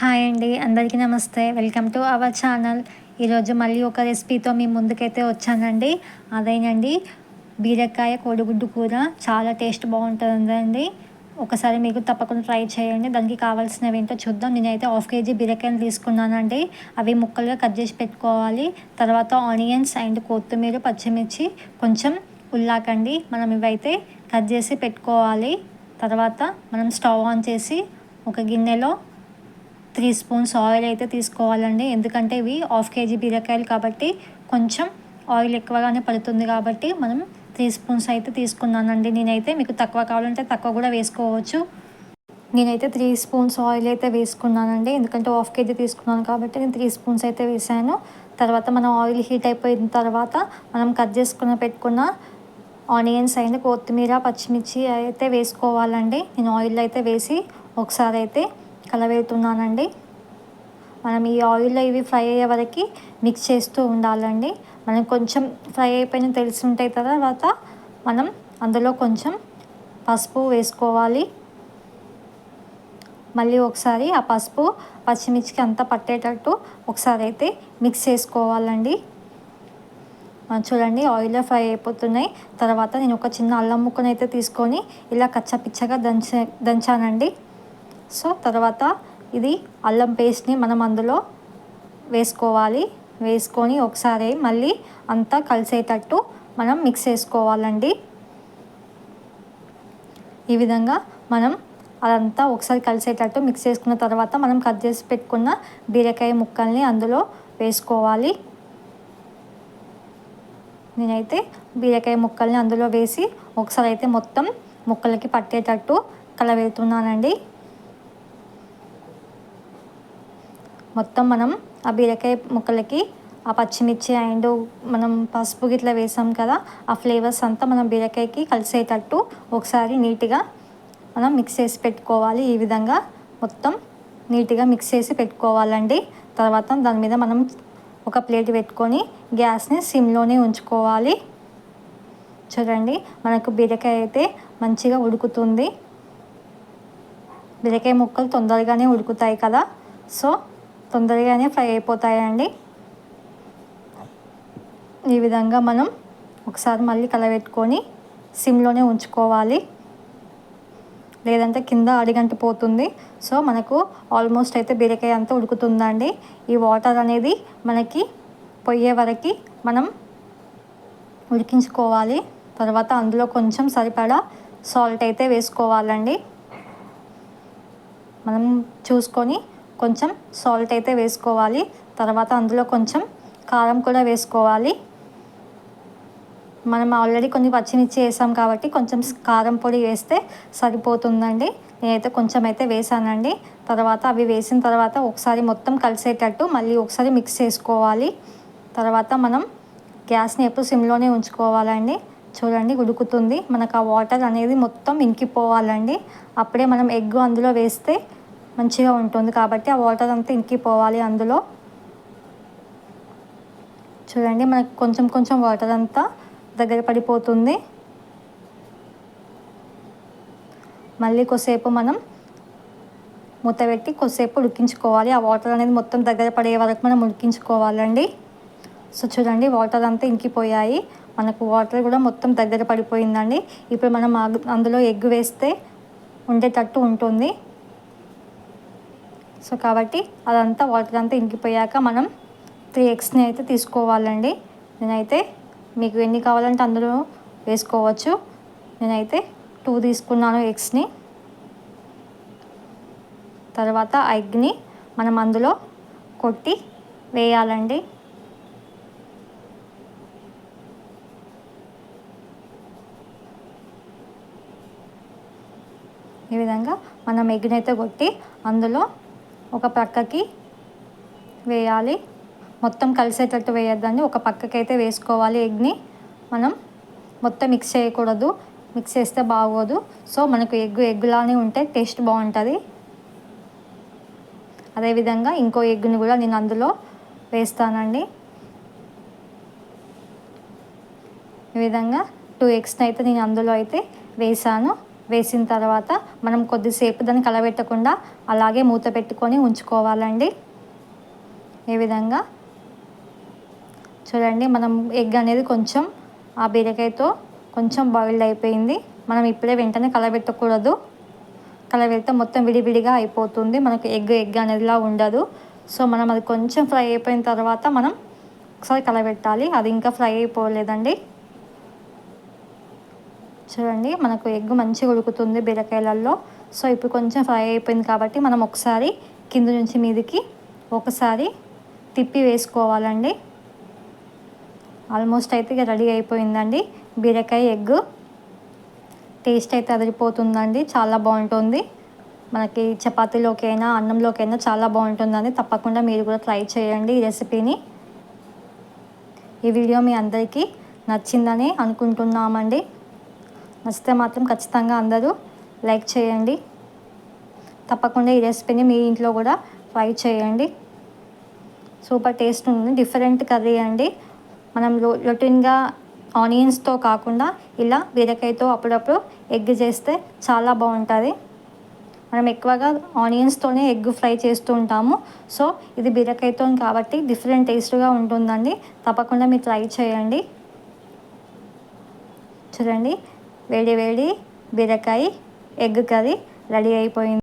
Hi అండి అందరికీ నమస్తే. Welcome to our channel. ఈరోజు మళ్ళీ ఒక రెసిపీతో మీ ముందుకైతే వచ్చానండి. అదేనండి బీరకాయ కోడిగుడ్డు కూర. చాలా టేస్ట్ బాగుంటుందండి. ఒకసారి మీకు తప్పకుండా ట్రై చేయండి. దానికి కావాల్సినవి ఏంటో చూద్దాం. నేనైతే హాఫ్ కేజీ బీరకాయలు తీసుకున్నానండి. అవి ముక్కలుగా కట్ చేసి పెట్టుకోవాలి. తర్వాత ఆనియన్స్ అండ్ కొత్తిమీర పచ్చిమిర్చి కొంచెం ఉల్లాకండి. మనం ఇవైతే కట్ చేసి పెట్టుకోవాలి. తర్వాత మనం స్టవ్ ఆన్ చేసి ఒక గిన్నెలో త్రీ స్పూన్స్ ఆయిల్ అయితే తీసుకోవాలండి. ఎందుకంటే ఇవి హాఫ్ కేజీ బీరకాయలు కాబట్టి కొంచెం ఆయిల్ ఎక్కువగానే పడుతుంది కాబట్టి మనం త్రీ స్పూన్స్ అయితే తీసుకున్నానండి. నేనైతే మీకు తక్కువ కావాలంటే తక్కువ కూడా వేసుకోవచ్చు. నేనైతే త్రీ స్పూన్స్ ఆయిల్ అయితే వేసుకున్నానండి. ఎందుకంటే హాఫ్ కేజీ తీసుకున్నాను కాబట్టి నేను త్రీ స్పూన్స్ అయితే వేసాను. తర్వాత మనం ఆయిల్ హీట్ అయిపోయిన తర్వాత మనం కట్ చేసుకున్న పెట్టుకున్న ఆనియన్స్ అయిన కొత్తిమీర పచ్చిమిర్చి అయితే వేసుకోవాలండి. నేను ఆయిల్ అయితే వేసి ఒకసారి అయితే కలవేతున్నానండి. మనం ఈ ఆయిల్లో ఇవి ఫ్రై అయ్యే వరకు మిక్స్ చేస్తూ ఉండాలండి. మనం కొంచెం ఫ్రై అయిపోయిన తెలిసి ఉంటాయి తర్వాత మనం అందులో కొంచెం పసుపు వేసుకోవాలి. మళ్ళీ ఒకసారి ఆ పసుపు పచ్చిమిర్చికి అంతా పట్టేటట్టు ఒకసారి అయితే మిక్స్ చేసుకోవాలండి. చూడండి ఆయిల్లో ఫ్రై అయిపోతున్నాయి. తర్వాత నేను ఒక చిన్న అల్లం ముక్కనైతే తీసుకొని ఇలా కచ్చపిచ్చగా దంచ దంచానండి. సో తర్వాత ఇది అల్లం పేస్ట్ని మనం అందులో వేసుకోవాలి. వేసుకొని ఒకసారి మళ్ళీ అంతా కలిసేటట్టు మనం మిక్స్ చేసుకోవాలండి. ఈ విధంగా మనం అదంతా ఒకసారి కలిసేటట్టు మిక్స్ చేసుకున్న తర్వాత మనం కట్ చేసి పెట్టుకున్న బీరకాయ ముక్కల్ని అందులో వేసుకోవాలి. నేనైతే బీరకాయ ముక్కల్ని అందులో వేసి ఒకసారి అయితే మొత్తం ముక్కలకి పట్టేటట్టు కలవెళ్తున్నానండి మొత్తం మనం ఆ బీరకాయ ముక్కలకి ఆ పచ్చిమిర్చి అండ్ మనం పసుపు గిట్లా వేసాం కదా ఆ ఫ్లేవర్స్ అంతా మనం బీరకాయకి కలిసేటట్టు ఒకసారి నీట్గా మనం మిక్స్ చేసి పెట్టుకోవాలి. ఈ విధంగా మొత్తం నీట్గా మిక్స్ చేసి పెట్టుకోవాలండి. తర్వాత దాని మీద మనం ఒక ప్లేట్ పెట్టుకొని గ్యాస్ని సిమ్లోనే ఉంచుకోవాలి. చూడండి మనకు బీరకాయ అయితే మంచిగా ఉడుకుతుంది. బీరకాయ ముక్కలు తొందరగానే ఉడుకుతాయి కదా. సో తొందరగానే ఫ్రై అయిపోతాయండి. ఈ విధంగా మనం ఒకసారి మళ్ళీ కలబెట్టుకొని సిమ్లోనే ఉంచుకోవాలి. లేదంటే కింద అడిగంట పోతుంది. సో మనకు ఆల్మోస్ట్ అయితే బీరకాయ అంతా ఉడుకుతుందండి. ఈ వాటర్ అనేది మనకి పొయ్యే వరకు మనం ఉడికించుకోవాలి. తర్వాత అందులో కొంచెం సరిపడా సాల్ట్ అయితే వేసుకోవాలండి. మనం చూసుకొని కొంచెం సాల్ట్ అయితే వేసుకోవాలి. తర్వాత అందులో కొంచెం కారం కూడా వేసుకోవాలి. మనం ఆల్రెడీ కొన్ని పచ్చిమిర్చి వేసాం కాబట్టి కొంచెం కారం పొడి వేస్తే సరిపోతుందండి. నేనైతే కొంచెం అయితే వేసానండి. తర్వాత అవి వేసిన తర్వాత ఒకసారి మొత్తం కలిసేటట్టు మళ్ళీ ఒకసారి మిక్స్ చేసుకోవాలి. తర్వాత మనం గ్యాస్ని ఎప్పుడు సిమ్లోనే ఉంచుకోవాలండి. చూడండి ఉడుకుతుంది. మనకు ఆ వాటర్ అనేది మొత్తం ఇంకిపోవాలండి. అప్పుడే మనం ఎగ్ అందులో వేస్తే మంచిగా ఉంటుంది కాబట్టి ఆ వాటర్ అంతా ఇంకిపోవాలి అందులో. చూడండి మనకు కొంచెం కొంచెం వాటర్ అంతా దగ్గర పడిపోతుంది. మళ్ళీ కొద్దిసేపు మనం మూత పెట్టి కొద్దిసేపు ఉడికించుకోవాలి. ఆ వాటర్ అనేది మొత్తం దగ్గర పడే వరకు మనం ఉడికించుకోవాలండి. సో చూడండి వాటర్ అంతా ఇంకిపోయాయి. మనకు వాటర్ కూడా మొత్తం దగ్గర పడిపోయిందండి. ఇప్పుడు మనం అందులో ఎగ్ వేస్తే ఉండేటట్టు ఉంటుంది. సో కాబట్టి అదంతా వాటర్ అంతా ఇంకిపోయాక మనం త్రీ ఎగ్స్ని అయితే తీసుకోవాలండి. నేనైతే మీకు ఎన్ని కావాలంటే అందులో వేసుకోవచ్చు. నేనైతే టూ తీసుకున్నాను ఎగ్స్ని. తర్వాత ఎగ్ని మనం అందులో కొట్టి వేయాలండి. ఈ విధంగా మనం ఎగ్ని అయితే కొట్టి అందులో ఒక పక్కకి వేయాలి. మొత్తం కలిసేటట్టు వేయద్దండి. ఒక పక్కకి అయితే వేసుకోవాలి ఎగ్ని. మనం మొత్తం మిక్స్ చేయకూడదు. మిక్స్ చేస్తే బాగోదు. సో మనకు ఎగ్ ఎగ్గులానే ఉంటే టేస్ట్ బాగుంటుంది. అదేవిధంగా ఇంకో ఎగ్ని కూడా నేను అందులో వేస్తానండి. ఈ విధంగా టూ ఎగ్స్ని అయితే నేను అందులో అయితే వేసాను. వేసిన తర్వాత మనం కొద్దిసేపు దాన్ని కలబెట్టకుండా అలాగే మూత పెట్టుకొని ఉంచుకోవాలండి. ఈ విధంగా? చూడండి మనం ఎగ్ అనేది కొంచెం ఆ బీరకాయతో కొంచెం బాయిల్డ్ అయిపోయింది. మనం ఇప్పుడే వెంటనే కలబెట్టకూడదు. కలబెడితే మొత్తం విడివిడిగా అయిపోతుంది. మనకు ఎగ్ ఎగ్ అనేదిలా ఉండదు. సో మనం అది కొంచెం ఫ్రై అయిపోయిన తర్వాత మనం ఒకసారి కలబెట్టాలి. అది ఇంకా ఫ్రై అయిపోలేదండి. చూడండి మనకు ఎగ్ మంచిగా ఉడుకుతుంది బీరకాయలలో సో ఇప్పుడు కొంచెం ఫ్రై అయిపోయింది కాబట్టి మనం ఒకసారి కింద నుంచి మీదికి ఒకసారి తిప్పి వేసుకోవాలండి. ఆల్మోస్ట్ అయితే ఇక రెడీ అయిపోయిందండి. బీరకాయ ఎగ్ టేస్ట్ అయితే అదిరిపోతుందండి. చాలా బాగుంటుంది. మనకి చపాతీలోకైనా అన్నంలోకైనా చాలా బాగుంటుందండి. తప్పకుండా మీరు కూడా ట్రై చేయండి ఈ రెసిపీని. ఈ వీడియో మీ అందరికీ నచ్చిందని అనుకుంటున్నామండి. నచ్చితే మాత్రం ఖచ్చితంగా అందరూ లైక్ చేయండి. తప్పకుండా ఈ రెసిపీని మీ ఇంట్లో కూడా ట్రై చేయండి. సూపర్ టేస్ట్ ఉంది డిఫరెంట్ కర్రీ అండి. మనం రొటీన్గా ఆనియన్స్తో కాకుండా ఇలా బీరకాయతో అప్పుడప్పుడు ఎగ్ చేస్తే చాలా బాగుంటుంది. మనం ఎక్కువగా ఆనియన్స్తోనే ఎగ్ ఫ్రై చేస్తూ ఉంటాము. సో ఇది బీరకాయతో కాబట్టి డిఫరెంట్ టేస్ట్గా ఉంటుందండి. తప్పకుండా మీరు ట్రై చేయండి. చూడండి. వేడి వేడి బీరకాయ ఎగ్ కర్రీ రెడీ అయిపోయింది.